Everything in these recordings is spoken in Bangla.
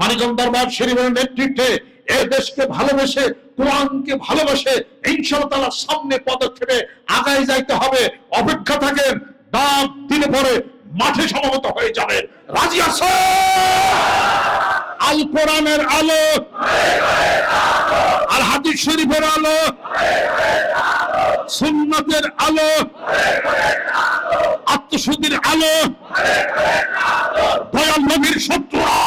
মানিকম দরবার শরীফের নেতৃত্বে এ দেশকে ভালোবেসে, কোরআনকে ভালোবেসে, ইনশাআল্লাহ তাআলার সামনে পদক্ষেপে আগায় যাইতে হবে। অপেক্ষা থাকেন ডাক দিনে পরে মাঠে সমাগত হয়ে যাবেন। রাজি আছে? আল কোরআনের আলো। আর হাদিস শরীফের আলো। সুন্নতের আলো। আত্মশুদ্ধির আলো। দয়াল নবীর শত্রুরা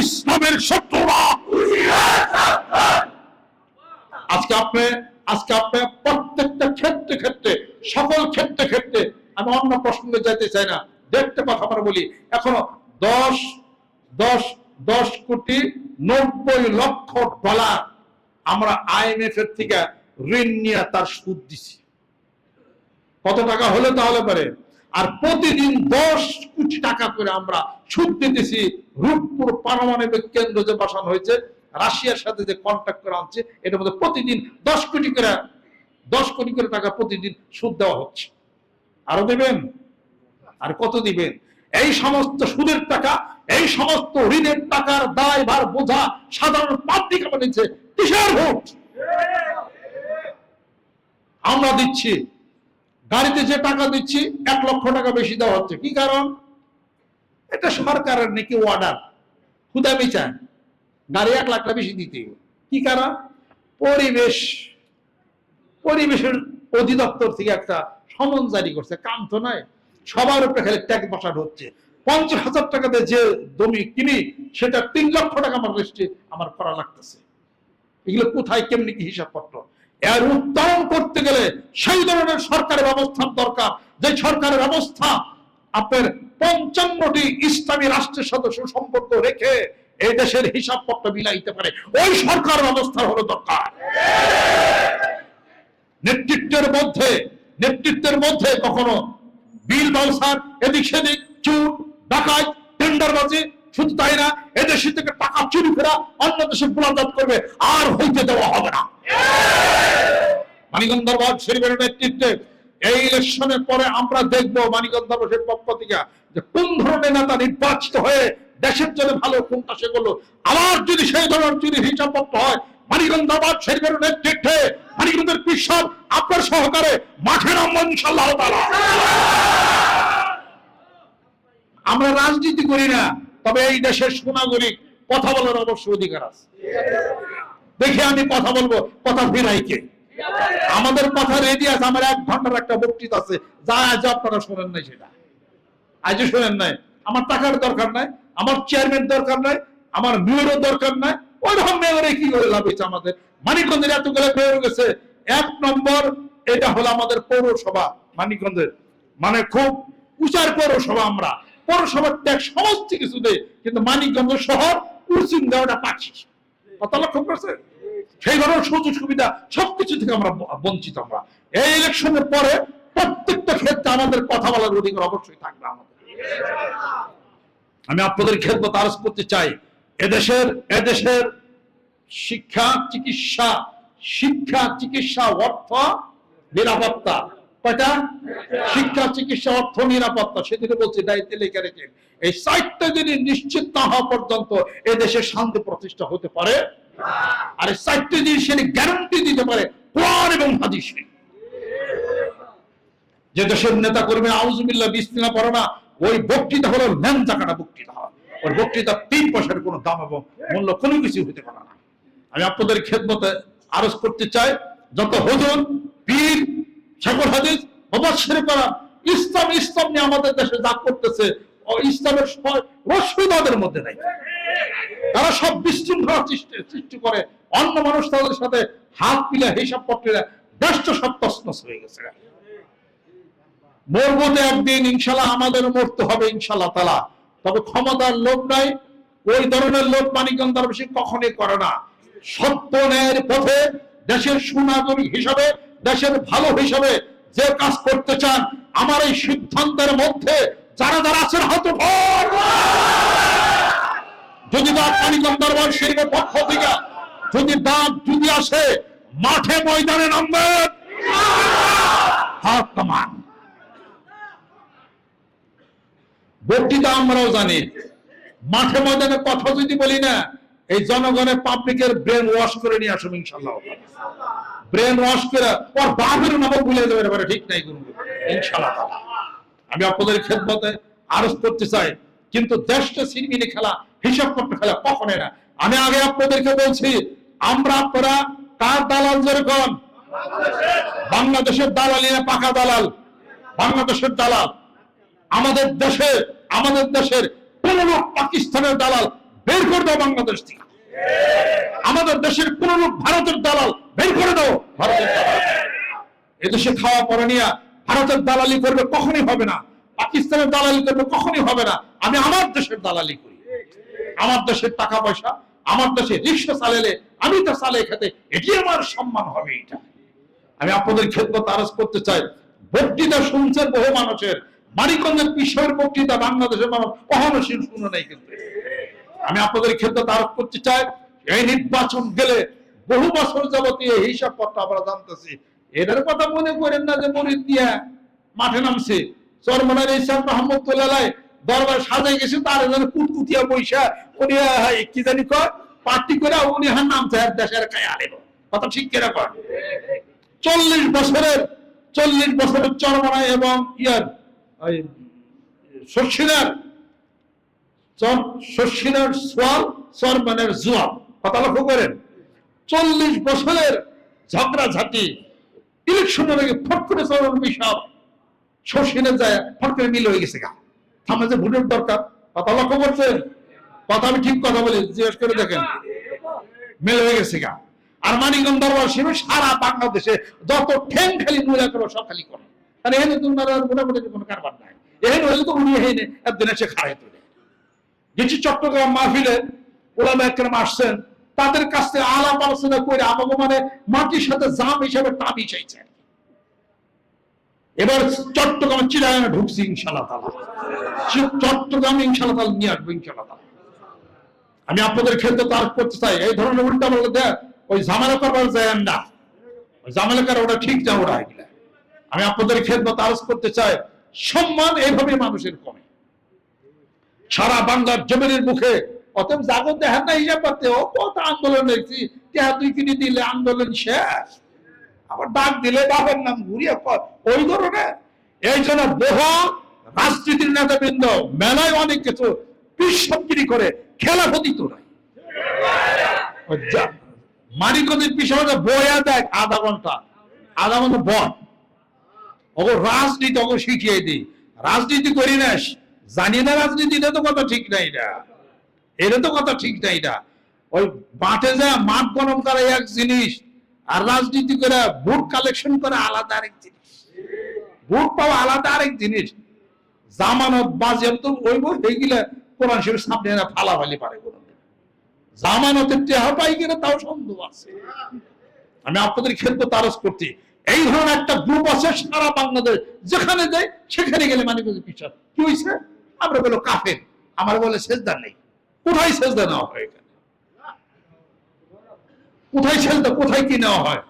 ইসলামের শত্রুরা আজকে আপনি আজকে আপনি প্রত্যেকটা ক্ষেত্রে ক্ষেত্রে, সকল ক্ষেত্রে ক্ষেত্রে, আমি অন্য প্রসঙ্গে যেতে চাই না, দেখতে কথা আমরা বলি। এখনও দশ দশ দশ কোটি নব্বই লক্ষ ডলার আমরা আইএমএফ এর থেকে ঋণ নিয়ে তার সুদ দিছি। কত টাকা হলে তাহলে পারে? আর প্রতিদিন দশ কোটি টাকা করে আমরা সুদ দিতেছি। রূপপুর পারমাণবিক কেন্দ্র যে বসানো হয়েছে, রাশিয়ার সাথে যে কন্ট্যাক্ট করে আনছে, এটার মধ্যে প্রতিদিন দশ কোটি করে, দশ কোটি করে টাকা প্রতিদিন সুদ দেওয়া হচ্ছে। আরও দেবেন? আর কত দিবেন? এই সমস্ত সুদের টাকা, এই সমস্ত ঋণের টাকার দায় ভার বোঝা সাধারণ পাবলিক আমার আমরা দিচ্ছি। গাড়িতে যে টাকা দিচ্ছি, এক লক্ষ টাকা বেশি দেওয়া হচ্ছে। কি কারণ? এটা সরকারের নাকি অর্ডার খুদামি চান গাড়ি এক লাখটা বেশি দিতে কি কারণ? পরিবেশ, পরিবেশের অধিদপ্তর থেকে একটা সমন জারি করছে। কাম তো নয় সবার উপরে খালি ট্যাক্স বসানো হচ্ছে। পঞ্চাশ হাজার টাকাতে যে জমি কিনি, সেটা তিন লক্ষ টাকা আমার রেস্টে আমার করা লাগতেছে। এগুলো কোথায়, কেমনি কি হিসাবপত্র? এর উত্তরণ করতে গেলে সেই ধরনের সরকারি ব্যবস্থার দরকার। যে সরকারের ব্যবস্থা আপনার পঞ্চান্নটি ইসলামী রাষ্ট্রের সাথে সুসম্পর্ক রেখে এই দেশের হিসাবপত্র বিলাইতে পারে, ওই সরকার ব্যবস্থা হলো দরকার। নেতৃত্বের মধ্যে নেতৃত্বের মধ্যে কখনো বিল বাউসার এদিক সেদিক চুর ডাকাই টেন্ডারবাজি শুধু তাই না, এদেশে থেকে টাকা চুরি ফেরা অন্য দেশে গোলাজাত করবে, আর হইতে দেওয়া হবে না। শরীফের নেতৃত্বে এই ইলেকশনের পরে আমরা দেখব পক্ষ থেকে যে কোন ধরনের নেতা নির্বাচিত হয়ে দেশের জন্য ভালো কোনটা আবার যদি সেই ধরনের চুরি হিসাবপত্র হয় দরবার শরীফের নেতৃত্বে মানিকগঞ্জের কৃষক আপনার সহকারে মাঠে নামবো ইনশাল্লাহ আমরা রাজনীতি করি না। তবে এই দেশের সুনাগরিক কথা বলার অবশ্য অধিকার আছে। দেখে আমি কথা বলব, কথা ফিরাইকে আমাদের কথা রেডি আছে, আমার এক ঘণ্টার একটা বক্তৃতা আছে। যা আজ আপনারা শোনেন নাই সেটা। আজও শোনেন নাই। আমার টাকার দরকার নাই, আমার চেয়ারম্যান দরকার নাই, আমার মেয়রের দরকার নাই। ওই রকম মেয়রে কি করে লাভ হয়েছে আমাদের? মানিকগঞ্জের এতগুলো মেয়র গেছে। এক নম্বর, এটা হলো আমাদের পৌরসভা, মানিকগঞ্জের। মানে খুব উঁচার পৌরসভা আমরা। পৌরসভার ট্যাক্স সমস্ত কিছু দেয় কিন্তু মানিকগঞ্জ শহর কুরসিং দেওয়াটা পাচ্ছি কথা লক্ষ্য সেই ধরনের সুযোগ সুবিধা সবকিছু থেকে আমরা বঞ্চিত আমরা। এই ইলেকশনের পরে প্রত্যেকটা ক্ষেত্রে আমাদের কথা বলার অধিকার অবশ্যই থাকবে আমাদের। আমি আপনাদের খেদমত আরজ করতে চাই, এদেশের এদেশের শিক্ষা, চিকিৎসা শিক্ষা, চিকিৎসা, অর্থ, নিরাপত্তা। কয়টা? শিক্ষা, চিকিৎসা, অর্থ, নিরাপত্তা, সেদিকে বলছে, দায়িত্বে লেখা রেখে। এই সাইটটা যদি নিশ্চিত না হওয়া পর্যন্ত এ দেশে শান্তি প্রতিষ্ঠা হতে পারে। আর এই চারটে জিনিস গ্যারান্টি দিতে পারে কোরআন এবং হাদিসে। যে দেশের নেতা কর্মী আউজুবিল্লাহ বিস্তিনা পড়ে না, ওই বক্তৃতা হলো ল্যাংচা কাটা বক্তৃতা। হয় ওর বক্তৃতা তিন পয়সার কোনো দাম এবং মূল্য কোনো কিছু হতে পারে না। আমি আপনাদের খেদমতে আরজ করতে চাই, যত হুজুর পীর শেখর হাদিস মুবাশশির করা ইসলাম ইসলাম নিয়ে আমাদের দেশে যা করতেছে ইসলামের রসুই তাদের মধ্যে নাই। তারা সব বিশৃঙ্খলা সৃষ্টি করে। অন্য মানুষ তাদের সাথে হাত মিলে হিসাব পত্রেরা দেশটা সব হয়ে গেছে। মরবো তো একদিন, ইনশাল্লাহ আমাদের মরতে হবে, ইনশাল্লাহ তালা তবে ক্ষমতার লোক নাই। ওই ধরনের লোক বেশি কখনই করে না। সত্য ন্যায়ের পথে দেশের সুনাগরিক হিসাবে দেশের ভালো হিসাবে যে কাজ করতে চান, আমার এই সিদ্ধান্তের মধ্যে যারা যারা আছেন, হাত যদি বাদ মানিকগঞ্জ দরবার শরীফের পক্ষ থেকে, যদি দাঁত যদি আসে, মাঠে ময়দানে কামান বক্তৃতা আমরাও জানি, মাঠে ময়দানে কথা যদি বলি না, এই জনগণের পাবলিকের ব্রেন ওয়াশ করে নিয়ে আসুন ইনশাল্লাহ ব্রেন ওয়াশ করে ওর বাপের নামও ভুলে যাবে, এবারে ঠিক নাই করব ইনশাল্লাহ আমি আপনাদের খেদমতে আরজ করতে চাই, কিন্তু দেশটা সিরমিনে খেলা, হিসাব করতে খেলা কখনোই না। আমি আগে আপনাদেরকে বলছি, আমরা আপনারা কার দালাল যেরকম? বাংলাদেশের দালালি না পাকা দালাল। বাংলাদেশের দালাল। আমাদের দেশে, আমাদের দেশের লোক পাকিস্তানের দালাল বের করে দাও বাংলাদেশ থেকে। আমাদের দেশের লোক ভারতের দালাল বের করে দাও ভারতের এদেশে খাওয়া পড়া নিয়ে ভারতের দালালি করবে কখনই হবে না। পাকিস্তানের দালালি করবে কখনই হবে না। আমি আমার দেশের দালালি করি। আমার দেশের টাকা পয়সা, আমার দেশে রিক্সা চালালে আমি তো চালে খেতে, এটি আমার সম্মান হবে এটা। আমি আপনাদের খেদমত আরজ করতে চাই। বক্তৃতা শুনছেন বহু মানুষের। মানিকগঞ্জের বিষয়ের বক্তৃতা, বাংলাদেশের মানুষ অহনশীল শুনে নাই কিন্তু। আমি আপনাদের খেদমত আরোপ করতে চাই, এই নির্বাচন গেলে বহু বছর যাবতীয় হিসাব পত্র আমরা জানতেছি। এদের কথা মনে করেন না যে মরিদ দিয়া মাঠে নামছে। চরমনার ইসলাম রহমতুল্লাহ দরবার সাজাই গেছে, তার যেন কুটকুটিয়া পয়সা উনি কি জানি কয়, পার্টি করে উনি হার নামছে আর দেশের কায় আলেন কথা ঠিক কেনা কয়? চল্লিশ বছরের চল্লিশ বছরের চরমনায় এবং ইয়ার, ওই শর্ষিনার শর্ষিনার সোয়াল, চরমানের জোয়াল। কথা লক্ষ্য করেন। চল্লিশ বছরের ঝগড়াঝাটি, ইলেকশনের আগে ফট করে চরম বিষয় শর্ষিনে যায়, ফট করে মিল হয়ে গেছে গা। থামে যে ভোটের দরকার। কথা লক্ষ্য করছেন? কথা আমি ঠিক কথা বলি, জিজ্ঞেস করে দেখেন। মেল হয়ে গেছে গা। আর মানিকগঞ্জ দরবার শিবে সারা বাংলাদেশে যত ঠ্যাং খালি মহিলা করো, সব খালি করে। কারণ এখানে তো ওনারা মোটামুটি কোনো কারবার নাই। এখানে হলে তো উনি এখানে একদিন এসে খাড়াই তুলে। গেছি চট্টগ্রাম মাহফিলে, ওলামা একরাম আসছেন। তাদের কাছ আলাপ আলোচনা করে আমাকে মানে মাটির সাথে জাম হিসাবে টাবি চাইছে। এবার চট্টগ্রাম চিরাগানে ঢুকছি ইনশাল্লাহ তালা চট্টগ্রাম ইনশাল্লাহ তালা নিয়ে আসব ইনশাল্লাহ তালা আমি আপনাদের ক্ষেত্রে তার করতে চাই। এই ধরনের উল্টা বলে দেয়, ওই ঝামেলা করবার যায় না। ওই ঝামেলা করা ওটা ঠিক যা ওরা এগুলা আমি আপনাদের খেদমত আরজ করতে চাই, সম্মান এইভাবে মানুষের কমে। সারা বাংলার জমিনের মুখে অতএব জাগত দেখেন না হিসাব করতে ও কত আন্দোলন দেখছি টেহা দুই কিনে দিলে আন্দোলন শেষ। আবার ডাক দিলে বাবার নাম ঘুরিয়ে ওই ধরনের। এই জন্য বহু রাজনীতির নেতাবৃন্দ, মেলায় অনেক কিছু পিসগিরি করে, খেলা পতিত নাই। ও যা- পিছনে বয়া দেখ আধা ঘণ্টা। আধা ঘণ্টা বন। ওগো রাজনীতি ওগো শিখিয়ে দিই। রাজনীতি করি না, জানি না রাজনীতি তো কথা ঠিক নাই এটা এটা তো কথা ঠিক নাই এটা। ওই মাঠে যা মাঠ গরম করা এক জিনিস, আর রাজনীতি করে ভোট কালেকশন করে আলাদা আরেক জিনিস। ভোট পাওয়া আলাদা আরেক জিনিস। জামানত বাজেয়াপ্ত হইব এইগুলা কোরআন শরীফ সামনে ফালা ফালি পারে জামানতের টেহা পাই কিনা তাও সন্দেহ আছে। আমি আপনাদের ক্ষেত্রে তারস করছি। এই ধরনের একটা গ্রুপ আছে সারা বাংলাদেশ, যেখানে যায় সেখানে গেলে মানে পিছন। কি হয়েছে আমরা বলো কাফের। আমার বলে সেজদা নেই। কোথায় সেজদা নেওয়া হয় এখানে? কোথায় সেজদা, কোথায় কি নেওয়া হয়?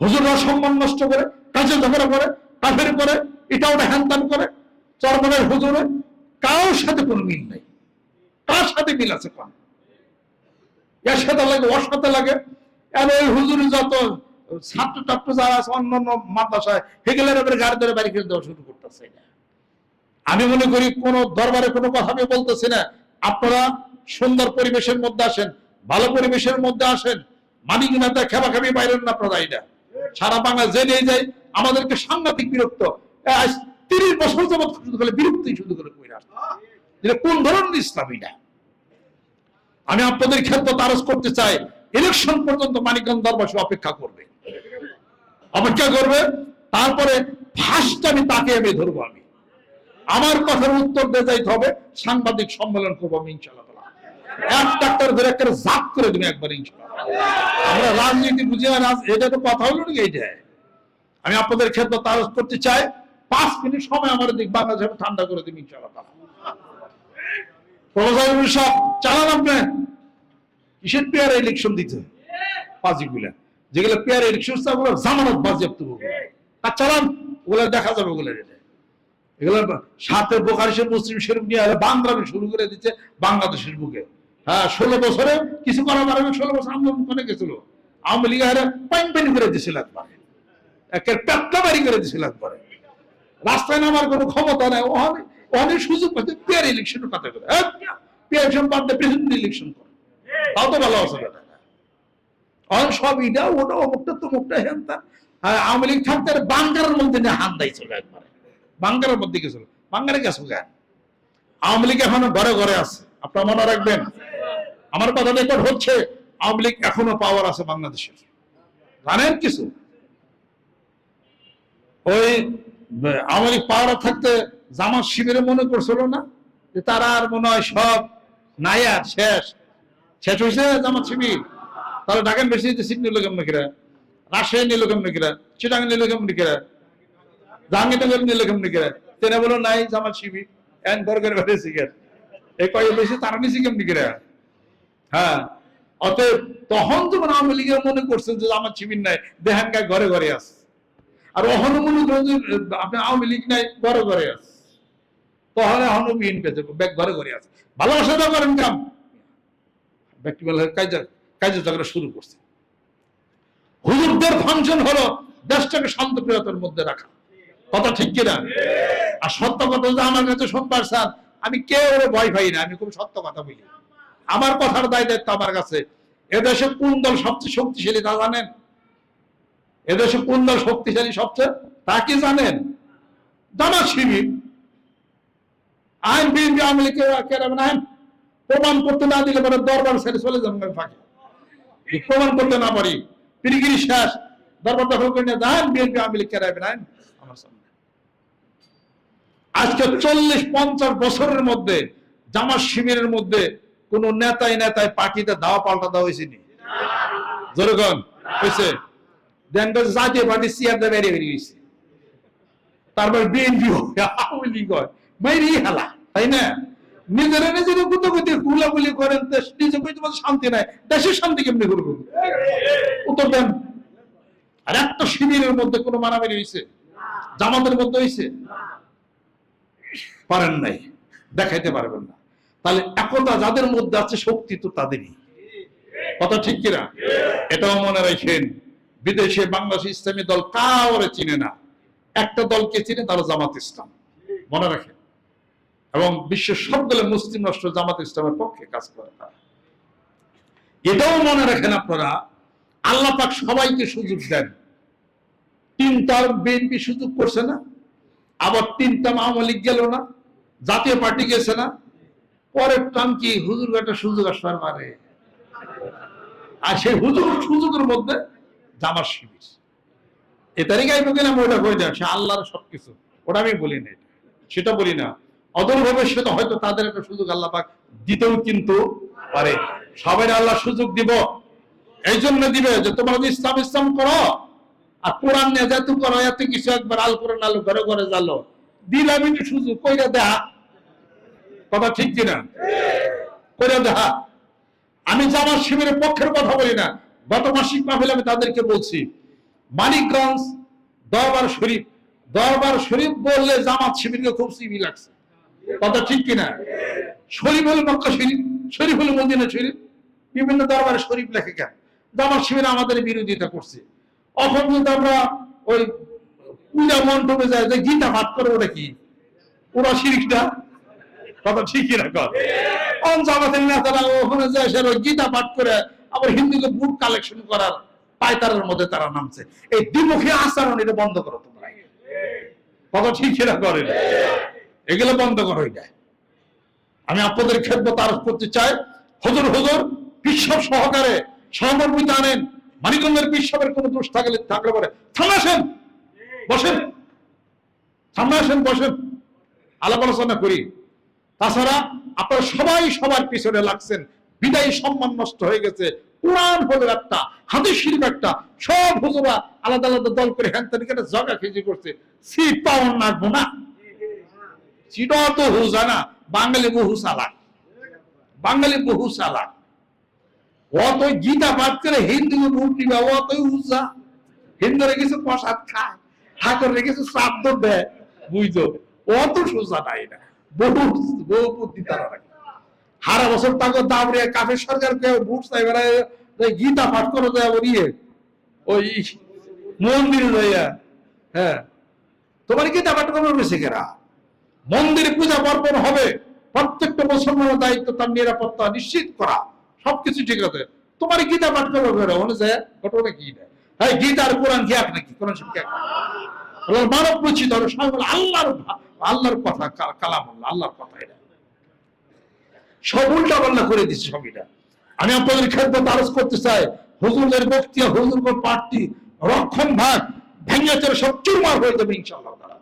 হুজুররা সম্মান নষ্ট করে, কাজে ঝগড়া করে, কাফের করে এটা ওটা হ্যান করে, চরমনের হুজুরে কারোর সাথে কোনো মিল নেই। কার সাথে মিল আছে কোন? এর সাথে লাগে ওর সাথে লাগে। আর ওই হুজুরি যত ছাত্র টাত্র যারা আছে অন্য অন্য মাদ্রাসায় সেগুলোর এবারে গাড়ি ধরে বাড়ি খেলে দেওয়া শুরু করতেছে। আমি মনে করি কোন দরবারে কোনো কথা আমি বলতেছি না। আপনারা সুন্দর পরিবেশের মধ্যে আসেন, ভালো পরিবেশের মধ্যে আসেন মানিক নেতা খেবা খাবি বাইরেন না এটা। সারা বাংলা জেনে যায় আমাদেরকে সাংঘাতিক বিরক্ত তিরিশ বছর যাবৎ শুধু করে বিরক্তি শুধু করে আসছে। এটা কোন ধরনের ইসলাম এটা? আমি আপনাদের ক্ষেত্রে তারস করতে চাই ইলেকশন পর্যন্ত মানিকগঞ্জ দরবাসী অপেক্ষা করবে। অপেক্ষা করবে, তারপরে ফার্স্ট আমি তাকে আমি ধরবো আমি। আমার কথার উত্তর দিয়ে যাইতে হবে, সাংবাদিক সম্মেলন করব আমি ইনশাল্লাহ এক ডাক্তার ধরে একটা করে দেবে একবার ইনশাল্লাহ আমরা রাজনীতি বুঝি এটা তো কথা হলো নাকি এইটা আমি আপনাদের ক্ষেত্রে করতে চাই, পাঁচ মিনিট সময় আমার দিক বাংলাদেশ ঠান্ডা করে দিবি ইনশাল্লাহ ইউনুস চালান কিসের পেয়ার ইলেকশন দিতে? যেগুলো পেয়ার ইলেকশন ওগুলো জামানত বাজেয়াপ্ত ওগুলো আর চালান, ওগুলো দেখা যাবে ওগুলো। এগুলো সাথে শরীফ মুসলিম শরীফ নিয়ে আরে বাংলাদেশ শুরু করে দিচ্ছে বাংলাদেশের বুকে। হ্যাঁ ষোলো বছরে কিছু করার পারবে ষোলো বছর আন্দোলন করে গেছিল আওয়ামী লীগ হারে পাইন পাইন করে দিছিল একবারে। একের বাড়ি করে দিছিল একবারে। রাস্তায় নামার কোনো ক্ষমতা নাই, ওখানে ওখানে সুযোগ পাচ্ছে পেয়ার ইলেকশন কথা করে। পেয়ার ইলেকশন বাদ দিয়ে প্রেসিডেন্ট ইলেকশন করে। তাও তো ভালো আছে না অন সব ইটা, ওটা, অমুকটা, তমুকটা হেন তা আর আওয়ামী লীগ থাকতে বাঙ্গারের মধ্যে হাত দিয়েছিল একবারে। বাঙ্গারের মধ্যে গেছিল বাঙ্গারে গেছো। কেন আওয়ামী লীগ এখনও ঘরে ঘরে আছে। আপনারা মনে রাখবেন, আমার কথা রেকর্ড হচ্ছে, আওয়ামী লীগ এখনও পাওয়ার আছে বাংলাদেশের। জানেন কিছু? ওই, আওয়ামী লীগ পাওয়ার থাকতে জামাত শিবিরে মনে করছিল না? যে তারা আর মনে হয় সব নাই শেষ। শেষ হয়েছে জামাত শিবির। তাহলে ঢাকান বেশি সিট নিল কেমন কিরা? রাজশাহী নিল কেমন কিরা? চিটাং নিল কেমন কিরা? জাহাঙ্গীরনগর নিল কেমন কিরা তেনে বলো নাই জামাত শিবির এন বর্গের বেড়ে শিখের এই কয় বেশি তারা নিছি কেমন কিরা হ্যাঁ অতএব তখন যখন আওয়ামী লীগের মনে করছেন যে জামাত শিবির নাই দেহান গায়ে ঘরে ঘরে আছে। আর অহন মনে করেন যে, আপনি আওয়ামী লীগ নাই, ঘরে ঘরে আছে। তখন এখনও বিএনপি আছে, ব্যাগ ঘরে ঘরে আছে। ভালোবাসা দাও করেন কাম। ব্যক্তি বলে কাজে কাজে ঝগড়া শুরু করছে। হুজুরদের ফাংশন হলো দেশটাকে শান্তপ্রিয়তার মধ্যে রাখা। কথা ঠিক কিনা? আর সত্য কথা যে আমার কাছে সোমবার স্যার আমি কেউ ভয় পাই না আমি খুব সত্য কথা বলি। আমার কথার দায় দায়িত্ব আমার কাছে। এদেশে কোন দল সবচেয়ে শক্তিশালী তা জানেন? এদেশে কোন দল শক্তিশালী সবচেয়ে? তা কি জানেন? জামাত শিবির। আইন বিএনপি আওয়ামী লীগ আইন প্রমাণ করতে না দিলে পরে দরবার ছেড়ে চলে যাবেন ফাঁকে। প্রমাণ করতে না পারি। পিরিগিরি শেষ দরবার দখল করে নিয়ে যান বিএনপি আওয়ামী লীগ কেরাবেন আইন? আমার সামনে। আজকে চল্লিশ পঞ্চাশ বছরের মধ্যে জামাত শিবিরের মধ্যে কোন নেতাই নেতাই পার্টিতে দাওয়া পাল্টা দেওয়া যেরকম হয়েছে। দেন জাতীয় পার্টি বেরিয়ে বেরিয়ে গেছে। তারপর বিএনপি আওয়ামী লীগ হয় মাইরি হেলা তাই না? কুতি গুলাগুলি করেন নিজে কই শান্তি নাই। দেশের শান্তি কেমনি করব? উত্তর দেন। আর একটা শিবিরের মধ্যে কোনো মারামারি হয়েছে? জামাতের মধ্যে হয়েছে? পারেন নাই, দেখাইতে পারবেন না। তাহলে একতা যাদের মধ্যে আছে শক্তি তো তাদেরই। কথা ঠিক কিনা? এটাও মনে রাখেন, বিদেশে বাংলাদেশ ইসলামী দল কাউরে চিনে না। একটা দলকে চিনে তারা জামাত ইসলাম। মনে রাখেন? এবং বিশ্বের সবগুলো মুসলিম রাষ্ট্র জামাত ইসলামের পক্ষে কাজ করে তারা। এটাও মনে রাখেন আপনারা, আল্লাহ পাক সবাইকে সুযোগ দেন। তিনটা বিএনপি সুযোগ করছে না, আবার তিনটা লীগ গেল না। জাতীয় পার্টি গেছে না? পরের টান কি হুজুর একটা সুযোগ আসবার পারে? আর সেই হুজুর সুযোগের মধ্যে জামার শিবির। এ তারিখে আইব কিনা আমি ওটা কই না সে আল্লাহর সবকিছু। ওটা আমি বলি না সেটা বলি না। অদূর ভবিষ্যতে হয়তো তাদের একটা সুযোগ আল্লাহ পাক দিতেও কিন্তু পারে। সবাই আল্লাহ সুযোগ দিব। এই জন্য দিবে যে তোমরা ইসলাম ইসলাম করো, আর কোরআন নিয়ে যেত করো এত কিছু একবার আল করে নালো ঘরে ঘরে জালো দিলাম সুযোগ, কইরা দেখা কথা ঠিক কিনা? কইরা দেখা আমি জামাত শিবিরের পক্ষের কথা বলি না। গত মাসিক মাহফিল আমি তাদেরকে বলছি, মানিকগঞ্জ দরবার শরীফ দরবার শরীফ বললে জামাত শিবিরকে খুব সিবি লাগছে। কথা ঠিক কিনা? শরীফ হলো মক্কা শরীফ শরীফ হলো মদিনা শরীফ, বিভিন্ন দরবারে শরীফ লেখে কেন? জামাত শিবির আমাদের বিরোধিতা করছে। এখন কিন্তু আমরা ওই পূজা মণ্ডপে যায় যে গীতা পাঠ করে ওটা কি? ওরা শিরিকটা কথা ঠিকই কর নেতারা ওখানে সে গীতা পাঠ করে আবার হিন্দুকে বুট কালেকশন করার পায়তারের মধ্যে তারা নামছে। এই দ্বিমুখী আচরণ এটা বন্ধ করো তোমরা। কথা এগুলো বন্ধ করো এটা। আমি আপনাদের খেদমত আরোপ করতে চাই। হুজুর হুজুর বিশ্ব সহকারে সহমর্মিতা আনেন মানিকগঞ্জের বিশ্বের কোনো দোষ থাকলে থাকলে পরে সামনে আসেন, বসেন। সামনে আসেন, বসেন। আলাপ আলোচনা করি। তাছাড়া আপনারা সবাই সবার পিছনে লাগছেন। বিদায়ী সম্মান নষ্ট হয়ে গেছে। কোরআন হলো একটা, হাদিস শরীফ একটা, সব হুজুরা আলাদা আলাদা দল করে হ্যান তেন কেটে জগা খেজি করছে। সিট পাওয়ার নাকবো না। সিটা তো হুজা না। বাঙালি বহু বাঙালি বহু গীতা পাঠ করে হিন্দু ভোট নিবে অতই কিছু প্রসাদ খায় শ্রাদ্ধ দেয় বুঝতো অত সোজা নাই না। বহু তারা রাখে। হারা বছর তাকে দাবড়িয়া কাফের সরকার চাই বেড়ায় গীতা পাঠ ওই মন্দিরে যাইয়া হ্যাঁ। তোমার গীতা পাঠ করবে বেশি কেরা মন্দিরে পূজা পার্বণ হবে, প্রত্যেকটা মুসলমানের দায়িত্ব তার নিরাপত্তা নিশ্চিত করা, সবকিছু ঠিক আছে। তোমার গীতা পাঠ করবে মনে যায় ঘটনা কি না হ্যাঁ গীতা আর কোরআন কি এক নাকি? কোরআন সব কি এক? মানব রচিত আল্লাহর আল্লাহর কথা কালাম আল্লাহ, আল্লাহর কথা এটা। সব উল্টা পাল্লা করে দিচ্ছে সব এটা। আমি আপনাদের খেদমত আরজ করতে চাই, হুজুরের বক্তিয়া হুজুর পার্টি রক্ষণ ভাগ ভেঙে চলে সব চুরমার হয়ে যাবে ইনশাল্লাহ তারা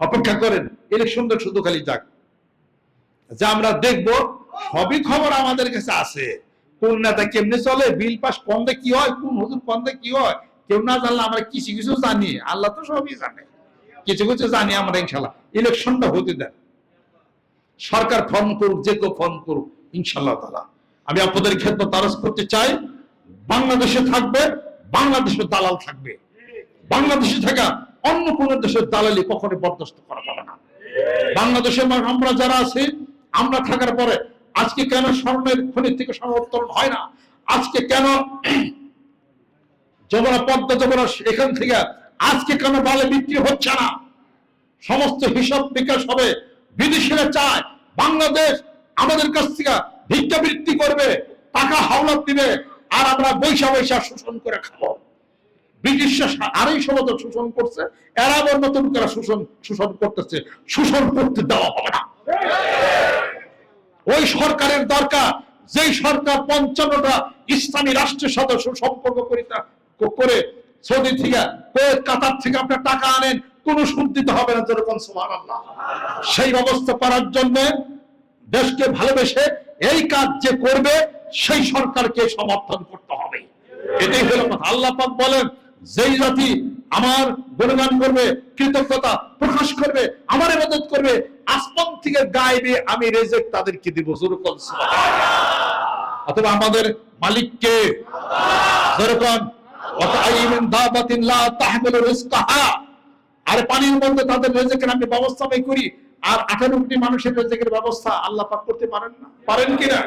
অপেক্ষা করেন ইলেকশনটা শুধু খালি যাক। যা আমরা দেখব, সবই খবর আমাদের কাছে আছে। কোন নেতা কেমনে চলে, বিল পাস কন্দে কি হয়, কোন হুজুর কন্দে কি হয়, কেউ না জানলে আমরা কিছু কিছু জানি, আল্লাহ তো সবই জানে। কিছু কিছু জানি আমরা ইনশাল্লাহ। ইলেকশনটা হতে দেন। সরকার ফোন করুক, যে কেউ ফোন করুক, ইনশাল্লাহ তালা। আমি আপনাদের ক্ষেত্রে তারস করতে চাই, বাংলাদেশে থাকবে, বাংলাদেশের দালাল থাকবে। বাংলাদেশে থাকা অন্য কোন দেশের দালালি কখনো বরদাস্ত করা যাবে না। বাংলাদেশের আমরা যারা আছি, আমরা থাকার পরে আজকে কেন স্বর্ণের খনি থেকে স্বর্ণ হয় না? আজকে কেন যমুনা পদ্মা যমুনা এখান থেকে আজকে কেন বালে বিক্রি হচ্ছে না। সমস্ত হিসাব বিকাশ হবে। বিদেশিরা চায়, বাংলাদেশ আমাদের কাছ থেকে ভিক্ষাবৃত্তি করবে, টাকা হাওলাত দিবে, আর আমরা বৈশা বৈশা শোষণ করে খাব। ব্রিটিশরা শোষণ করছে, এরা আবার নতুন করে শোষণ শোষণ করতেছে। শোষণ করতে দেওয়া হবে না। ওই সরকারের দরকার, যেই সরকার পঞ্চান্নটা ইসলামী রাষ্ট্রের সাথে সম্পর্ক পরিতা- করে সৌদি থেকে কুয়েত, কাতার থেকে আপনার টাকা আনেন কোন সুদ দিতে হবে না যেরকম সুমান সেই ব্যবস্থা করার জন্য দেশকে ভালোবেসে এই কাজ যে করবে সেই সরকারকে সমর্থন করতে হবে। এটাই হলো কথা। আল্লাহ পাক বলেন যেই জাতি আমার গুণগান করবে কৃতজ্ঞতা প্রকাশ করবে আমার ইবাদত করবে আসমান থেকে গাইবে আমি রেজেক তাদেরকে দিব অথবা আমাদের মালিককে যেরকম আর পানির মধ্যে তাদের রেজেকের আমি ব্যবস্থা করি। আর মানুষের রেজেকের ব্যবস্থা আল্লাহ পাক করতে পারেন না? পারেন কিনা?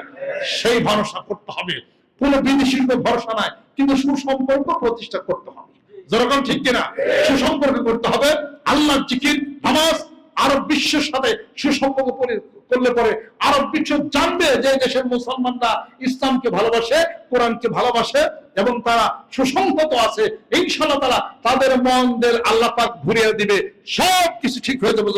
সেই ভরসা করতে হবে। কোনো বিদেশির ভরসা নাই, কিন্তু সুসম্পর্ক প্রতিষ্ঠা করতে হবে। যেরকম ঠিক কিনা? সুসম্পর্ক করতে হবে আল্লাহ জিকির, নামাজ আরব বিশ্বের সাথে সুসম্পর্ক করলে পরে আরব বিশ্ব জানবে যে দেশের মুসলমানরা ইসলামকে ভালোবাসে, কোরআনকে ভালোবাসে এবং তারা সুসংহত আছে। এই ইনশাল্লাহ তারা তাদের মনদের আল্লাপাক ঘুরিয়ে দিবে। সব কিছু ঠিক হয়ে যাবে